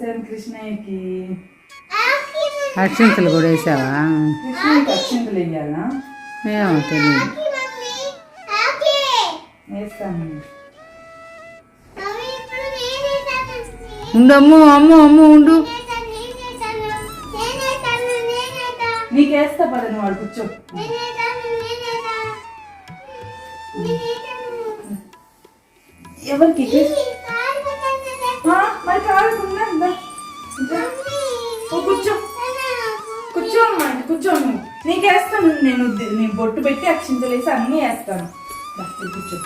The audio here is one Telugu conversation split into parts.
కృష్ణయ్యకి. అక్షింతలు కూడా వేసావా? కృష్ణయ్యకి అక్షింతలు వేయాలా? ఏమో తెలియదు వేస్తాను. ఉండు అమ్ము అమ్ము అమ్ము ఉండు. నీకు వేస్తా పదని వాడు కూర్చో. ఎవరికి? మరి. ఓ, కూర్చో కూర్చో అమ్మా కూర్చో నువ్వు నీకు వేస్తాను నేను నేను బొట్టు పెట్టి అక్షింతలు వేసి అన్నీ వేస్తాను కూర్చో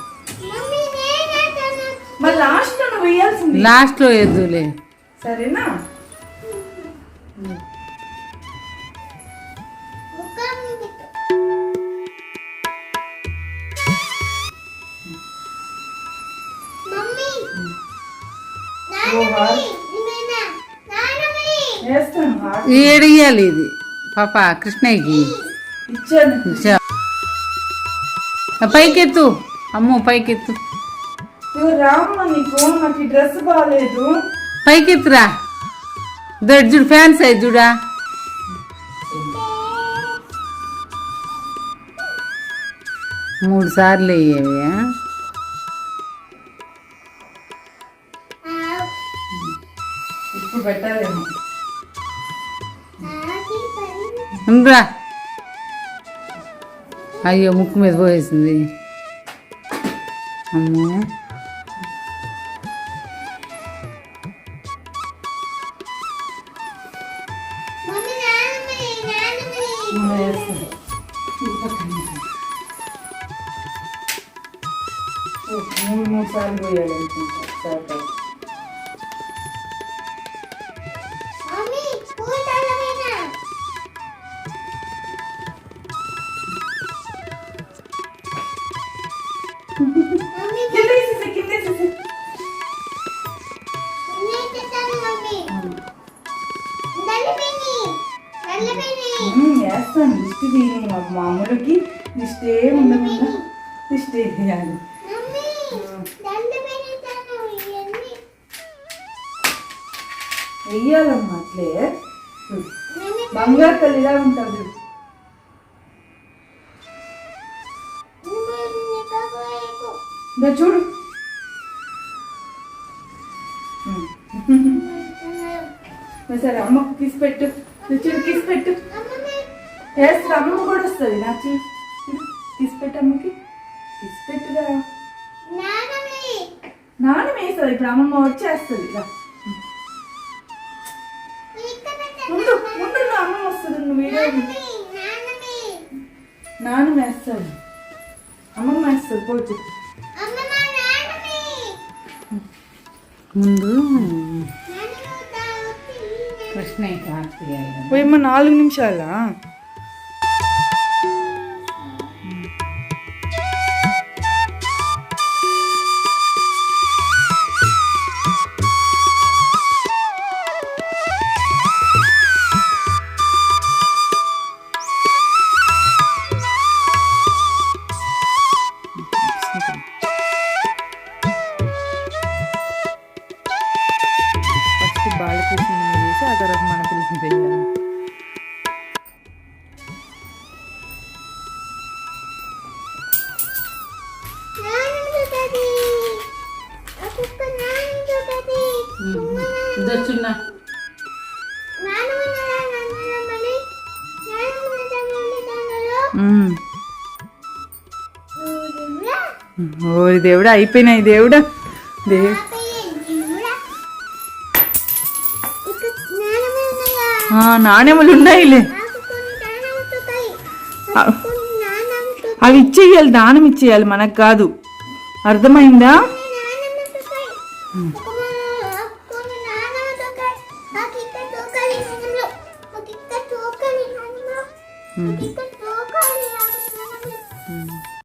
మరి లాస్ట్లో నువ్వు వేయాల్సింది లాస్ట్లో ఎద్దులే సరేనా ఏడియాలి ఇది. పాప కృష్ణయ్యకి. పైకెత్తు. అమ్ము పైకెత్తు. డ్రెస్ బాగాలేదు పైకెత్తురా. దడ్ చూడు ఫ్యాన్ సైజ్ చూడా. మూడు సార్లు వేయవి ఇప్పుడు పెట్టాలేమో. ఉండరా అయ్యో ముక్కు మీద పోయేసింది. అమ్మో. మూడు మూడు సార్లు పోయాలి అనుకుంటా. వేస్తాను దిష్టి తీయని మా మామూలుకి దిష్టి ఏమి ఉండకుండా దిష్టి వేయాలి వెయ్యాలమ్మా అట్లే చూడు. బంగారు తల్లి ఇలా ఉంటుంది ఇంకా చూడు ఉమ్. సరే అమ్మకు కిస్ పెట్టు. చూడు కిస్ పెట్టు. వేస్తుంది అమ్మమ్మ కూడా వస్తుంది. నా చూడు. కిస్ పెట్టు అమ్మకి. కిస్ పెట్టుగా నాన్న వేస్తుంది ఇప్పుడు అమ్మమ్మ వచ్చేస్తుంది. ఉండు ఉండు అమ్మమ్మ వస్తుంది. నువ్వు వీడియో నాన్న వేస్తాడు అమ్మమ్మ వేస్తుంది పోతు ముందు పోయమ్మ నాలుగు నిమిషాలా? బాలకృష్ణ చేసి ఆ తర్వాత మన దచ్చున్నా ఓరి దేవుడా అయిపోయినాయి దేవుడా. దేవు ఆ, నాణెములు ఉన్నాయిలే అవి ఇచ్చేయాలి దానం ఇచ్చేయాలి మనకు కాదు అర్థమైందా ఉమ్.